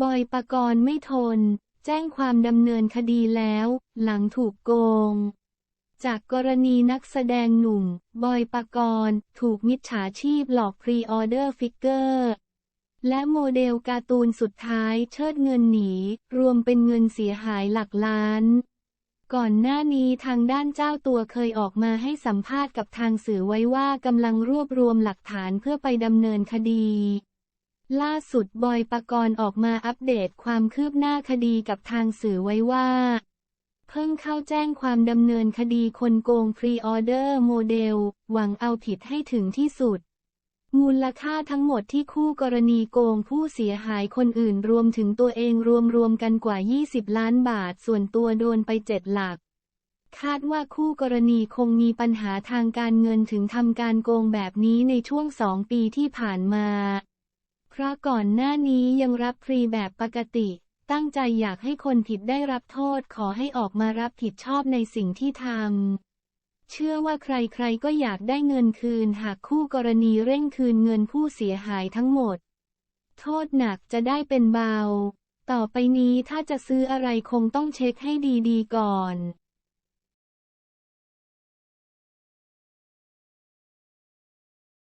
บอยปกรณ์ไม่ทน แจ้งความดำเนินคดีแล้ว หลังถูกโกง จากกรณีนักแสดงหนุ่ม บอยปกรณ์ถูกมิจฉาชีพหลอกพรีออเดอร์ฟิกเกอร์ และโมเดลการ์ตูนสุดท้ายเชิดเงินหนี รวมเป็นเงินเสียหายหลักล้านก่อนหน้านี้ทางด้านเจ้าตัวเคยออกมาให้สัมภาษณ์กับทางสื่อไว้ว่ากำลังรวบรวมหลักฐานเพื่อไปดำเนินคดี ล่าสุดบอยปกรณ์ออกมาอัปเดตความคืบหน้าคดีกับทางสื่อไว้ว่า เพิ่งเข้าแจ้งความดำเนินคดีคนโกงพรีออเดอร์โมเดล หวังเอาผิดให้ถึงที่สุด มูลค่าทั้งหมดที่คู่กรณีโกงผู้เสียหายคนอื่นรวมถึงตัวเองรวมๆกันกว่า 20 ล้านบาทส่วนตัวโดนไปเจ็ดหลัก คาดว่าคู่กรณีคงมีปัญหาทางการเงินถึงทำการโกงแบบนี้ในช่วงสองปีที่ผ่านมา เพราะก่อนหน้านี้ยังรับฟรีแบบปกติ ตั้งใจอยากให้คนผิดได้รับโทษขอให้ออกมารับผิดชอบในสิ่งที่ทำ เชื่อว่าใครๆก็อยากได้เงินคืนหากคู่กรณีเร่งคืนเงินผู้เสียหายทั้งหมด โทษหนักจะได้เป็นเบา ต่อไปนี้ถ้าจะซื้ออะไรคงต้องเช็คให้ดีๆก่อน